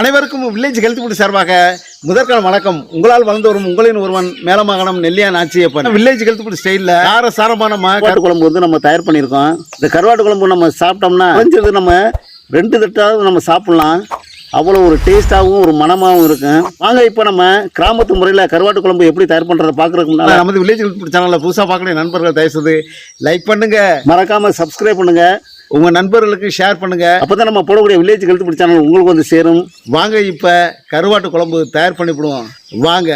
அனைவருக்கும் village health food சார்பாக முதற்கால வணக்கம். உங்களால் வளர்ந்து வரும் உங்களின் ஒருவன் மேலமாகனம் நெல்லியா நாச்சியப்பன் வில்லேஜ் ஹெல்த் ஃபுட் ஸ்டைலில் கார சாரமான கருவாட்டு குழம்பு வந்து நம்ம தயார் பண்ணியிருக்கோம். இந்த கருவாட்டு குழம்பு நம்ம சாப்பிட்டோம்னா குறைஞ்சது நம்ம ரெண்டு தட்டாவது நம்ம சாப்பிடலாம். அவ்வளோ ஒரு டேஸ்ட்டாகவும் ஒரு மனமாகவும் இருக்கும். வாங்க இப்போ நம்ம கிராமத்து முறையில் கருவாட்டு குழம்பு எப்படி தயார் பண்ணுறதை பார்க்குறதுக்கு முன்னாடி நமது வில்லேஜ் சேனலில் புதுசாக பார்க்கக்கூடிய நண்பர்கள் தயவுசெய்து லைக் பண்ணுங்க. மறக்காமல் சப்ஸ்கிரைப் பண்ணுங்க. உங்க நண்பர்களுக்கு ஷேர் பண்ணுங்க. அப்பதான் நம்ம போடக்கூடிய வில்லேஜ் ஹெல்த் ஃபுட் சேனல் உங்களுக்கு வந்து சேரும். வாங்க இப்ப கருவாட்டு குழம்பு தயார் பண்ணிவிடுவோம். வாங்க.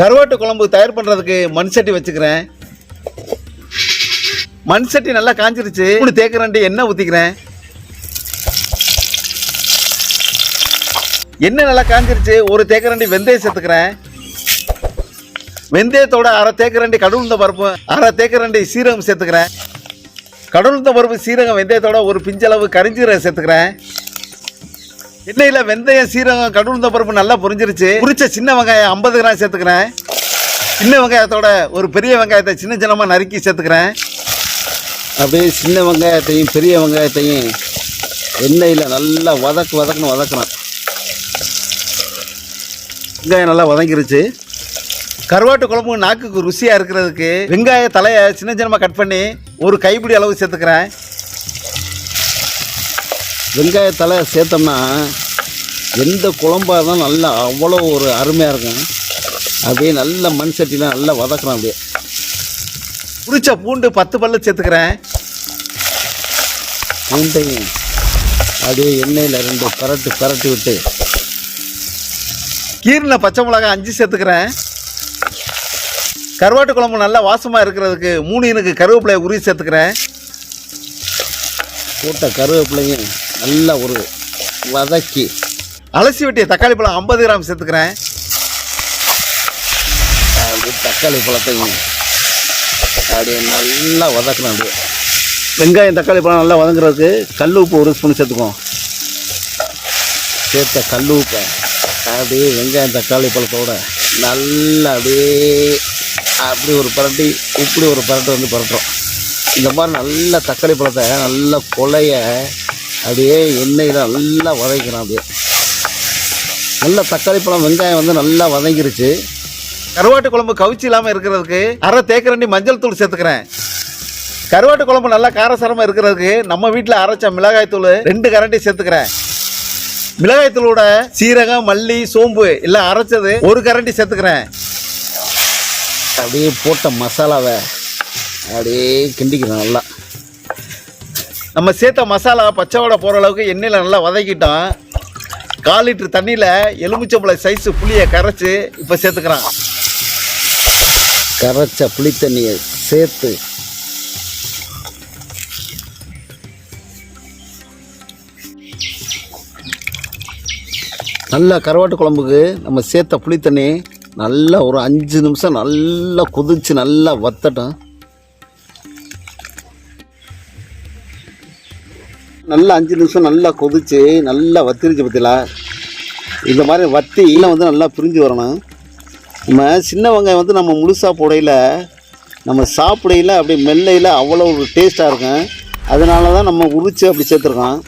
கருவாட்டு குழம்பு தயார் பண்ணுறதுக்கு மண் சட்டி வச்சுக்கிறேன். மண் சட்டி நல்லா காஞ்சிருச்சு. மூணு தேக்கரண்டி எண்ணெய் ஊற்றிக்கிறேன் எண்ணெய் நல்லா காஞ்சிருச்சு. ஒரு தேக்கரண்டி வெந்தயம் சேர்த்துக்கிறேன். வெந்தயத்தோட அரை தேக்கரண்டி கடவுளுந்த பருப்பு அரை தேக்கரண்டி சீரகம் சேர்த்துக்கிறேன். கடவுளுந்த பருப்பு சீரகம் வெந்தயத்தோட ஒரு பிஞ்சளவு கரிஞ்சீரகம் சேர்த்துக்கிறேன். எண்ணெயில் வெந்தயம் சீரகம் கடவுளுந்த பருப்பு நல்லா புரிஞ்சிருச்சு. புரிச்ச சின்ன வெங்காயம் ஐம்பது கிராம் சேர்த்துக்கிறேன். சின்ன வெங்காயத்தோட ஒரு பெரிய வெங்காயத்தை சின்ன சின்னமாக நறுக்கி சேர்த்துக்கிறேன். அப்படியே சின்ன வெங்காயத்தையும் பெரிய வெங்காயத்தையும் எண்ணெயில் நல்லா வதக்கு வதக்குன்னு வதக்குறேன். வெங்காயம் நல்லா வதங்கிருச்சு. கருவாட்டு குழம்பு நாக்குக்கு ருசியாக இருக்கிறதுக்கு வெங்காய தலையை சின்ன சின்னமாக கட் பண்ணி ஒரு கைப்பிடி அளவு சேர்த்துக்கிறேன். வெங்காய தலை சேர்த்தோம்னா எந்த குழம்பா இருந்தாலும் நல்லா அவ்வளோ ஒரு அருமையாக இருக்கும். அப்படியே நல்ல மண் சட்டியில் நல்லா வதக்குறோம் அப்படியே. புளிச்ச பூண்டு பத்து பல்லு சேர்த்துக்கிறேன். பூண்டையும் அப்படியே எண்ணெயில் ரெண்டு பரட்டு பரட்டி விட்டு. கீரின பச்சை மிளகாய் அஞ்சு சேர்த்துக்கிறேன். கருவாட்டு குழம்பு நல்லா வாசமாக இருக்கிறதுக்கு மூணு எனக்கு கருவேப்பிலையை உருவி சேர்த்துக்கிறேன். போட்ட கருவேப்பிலையும் நல்லா ஒரு வதக்கி. அலசி வெட்டிய தக்காளி பழம் ஐம்பது கிராம் சேர்த்துக்கிறேன். அப்படியே தக்காளி பழத்தையும் அப்படியே நல்லா வதக்கணும் அப்படியே. வெங்காயம் தக்காளி பழம் நல்லா வதங்குறதுக்கு கல் உப்பு ஒரு ஸ்பூன் சேர்த்துக்குவோம். சேர்த்த கல் உப்பை அப்படியே வெங்காயம் தக்காளி பழத்தோட நல்லா அப்படியே அப்படி ஒரு பரட்டி இப்படி ஒரு பரட்டு வந்து பரட்டுறோம். இந்த மாதிரி நல்ல தக்காளி பழத்தை நல்லா கொலைய அப்படியே எண்ணெயில் நல்லா வதக்கிறோம் அப்படியே. நல்ல தக்காளி பழம் வெங்காயம் வந்து நல்லா வதங்கிருச்சு. கருவாட்டு குழம்பு கவிச்சி இல்லாமல் இருக்கிறதுக்கு அரை தேக்கரண்டி மஞ்சள் தூள் சேர்த்துக்கிறேன். கருவாட்டு குழம்பு நல்லா காரசாரமாக இருக்கிறதுக்கு நம்ம வீட்டில் அரைச்ச மிளகாய் தூள் ரெண்டு கரண்டி சேர்த்துக்கிறேன். மிளகாய் தூளோட சீரகம் மல்லி சோம்பு எல்லாம் அரைச்சது ஒரு கரண்டி சேர்த்துக்கிறேன். அப்படியே போட்ட மசாலாவை அப்படியே கிண்டிக்கிறோம் நல்லா. நம்ம சேர்த்த மசாலா பச்சை வடை போகிற அளவுக்கு எண்ணெயில் நல்லா வதக்கிட்டோம் கால் லிட்டர் தண்ணியில் எலுமிச்சம்பழ சைஸு புளியை கரைச்சி இப்போ சேர்த்துக்கிறான். கரைச்ச புளி தண்ணியை சேர்த்து. நல்லா கருவாட்டு குழம்புக்கு நம்ம சேர்த்த புளித்தண்ணி நல்லா ஒரு அஞ்சு நிமிஷம் நல்லா கொதிச்சு நல்லா வத்தட்டும். நல்லா அஞ்சு நிமிஷம் நல்லா கொதிச்சு நல்லா வத்திருச்சு பத்திலா இந்த மாதிரி வத்தி இல்லை வந்து நல்லா பிரிஞ்சு வரணும். நம்ம சின்ன வெங்காயம் வந்து நம்ம முழுசாக போடையில் நம்ம சாப்பிடையில் அப்படி மெல்லையில் அவ்வளோ ஒரு டேஸ்ட்டாக இருக்கும். அதனால தான் நம்ம உரிச்சு அப்படி சேர்த்துருக்கோம்.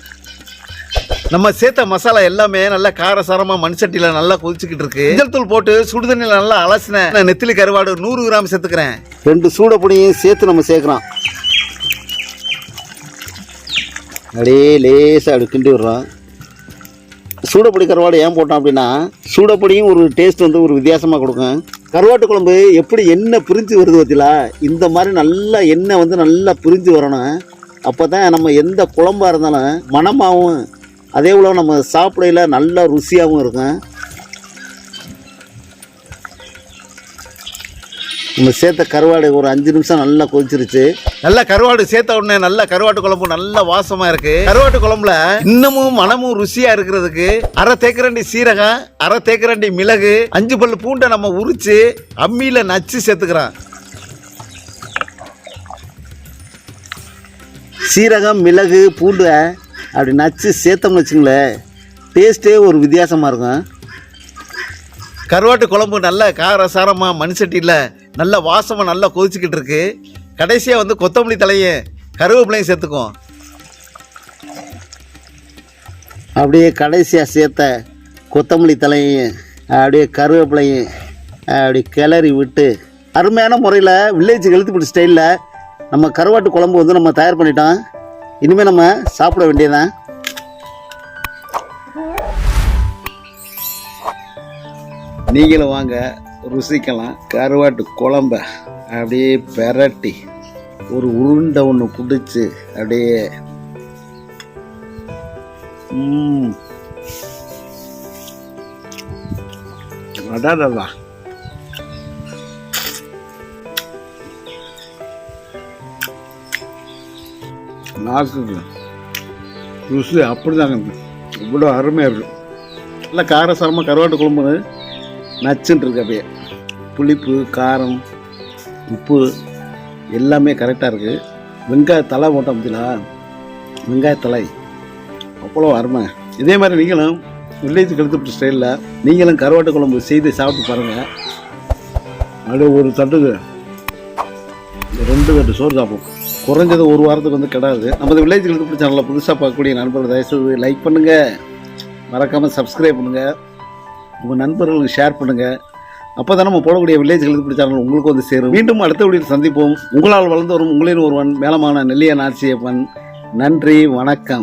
நம்ம சேர்த்த மசாலா எல்லாமே நல்லா காரசாரமாக மண் சட்டியில் நல்லா கொதிச்சுக்கிட்டு இருக்கு. மஞ்சள் தூள் போட்டு சுடு தண்ணியில் நல்லா அலசின நெத்திலி கருவாடு நூறு கிராம் சேர்த்துக்கிறேன். ரெண்டு சூட பொடியும் சேர்த்து நம்ம சேர்க்குறோம். அப்படியே லேசாக அப்படி கிண்டி விடுறோம் சூடப்பொடி கருவாடு ஏன் போட்டோம் அப்படின்னா சூடப்பொடியும் ஒரு டேஸ்ட் வந்து ஒரு வித்தியாசமாக கொடுக்கும். கருவாட்டு குழம்பு எப்படி எண்ணெய் பிரிஞ்சு வருது பார்த்தீங்களா இந்த மாதிரி நல்லா எண்ணெய் வந்து நல்லா பிரிஞ்சு வரணும். அப்போ தான் நம்ம எந்த குழம்பாக இருந்தாலும் மணமாகவும் அதே போல் நம்ம சாப்பிடையில் நல்லா ருசியாகவும் இருக்கும். நம்ம சேர்த்த கருவாடு ஒரு அஞ்சு நிமிஷம் நல்லா கொதிச்சிருச்சு. நல்ல கருவாடு சேர்த்த உடனே நல்ல கருவாட்டு குழம்பு நல்ல வாசமா இருக்கு. கருவாட்டு குழம்புல இன்னமும் மனமும் ருசியா இருக்கிறதுக்கு அரை தேக்கரண்டி சீரகம் அரை தேக்கரண்டி மிளகு அஞ்சு பல்லு பூண்டை நம்ம உரிச்சு அம்மியில நச்சு சேர்த்துக்கிறோம். சீரகம் மிளகு பூண்டு அப்படி நச்சு சேர்த்தோம்னு வச்சுங்களேன் டேஸ்ட்டே ஒரு வித்தியாசமாக இருக்கும். கருவாட்டு குழம்பு நல்ல காரசாரமா மண்சட்டியில் நல்ல வாசமாக நல்லா கொதிச்சுக்கிட்டு இருக்கு. கடைசியாக வந்து கொத்தமல்லி தலையும் கருவேப்பிலையும் சேர்த்துக்குவோம் அப்படியே கடைசியாக சேர்த்த கொத்தமல்லி தலையும் அப்படியே கருவேப்பிலையும் அப்படி கிளறி விட்டு அருமையான முறையில் வில்லேஜ் எழுத்துப்படி ஸ்டைலில் நம்ம கருவாட்டு குழம்பு வந்து நம்ம தயார் பண்ணிட்டோம். இனிமேல் நம்ம சாப்பிட வேண்டியதான் நீங்களும் வாங்க. ருசிக்கலாம். கருவாட்டு குழம்ப அப்படியே பெரட்டி ஒரு உருண்டை ஒன்று பிடிச்சி அப்படியே அதான் அடாடா நாக்குக்கு ருசி அப்படிதாங்க இவ்வளோ அருமையாக இருக்கும் நல்லா காரசாரமாக கருவாட்டு குழம்பு. நச்சுன்னு இருக்கு அப்படியே புளிப்பு காரம் உப்பு எல்லாமே கரெக்டாக இருக்குது வெங்காய தலை போட்டோம் பார்த்தீங்களா வெங்காய தலை அவ்வளோ அருமை. இதே மாதிரி நீங்களும் வில்லேஜ் கழுத்துப்பட்ட ஸ்டைலில் நீங்களும் கருவாட்டு குழம்பு செய்து சாப்பிட்டு பாருங்கள் அப்படியே ஒரு தட்டுக்கு இந்த ரெண்டு தட்டு சோறு சாப்பிடும். குறைஞ்சது ஒரு வாரத்துக்கு வந்து கிடாது. நமது வில்லேஜ் கழுத்துப்பட்ட சேனலில் புதுசாக பார்க்கக்கூடிய நண்பர்கள் தயவுசெய்து லைக் பண்ணுங்கள் மறக்காமல் சப்ஸ்கிரைப் பண்ணுங்கள் உங்கள் நண்பர்களுக்கு ஷேர் பண்ணுங்கள் அப்போ தான் நம்ம போடக்கூடிய வில்லேஜ் எழுதி பிடிச்சாலும் உங்களுக்கு வந்து சேரும். மீண்டும் அடுத்த வீடியில் சந்திப்போம். உங்களால் வளர்ந்து வரும் உங்களின் ஒருவன் மேலமான நெல்லியன் ஆட்சியப்பன். நன்றி வணக்கம்.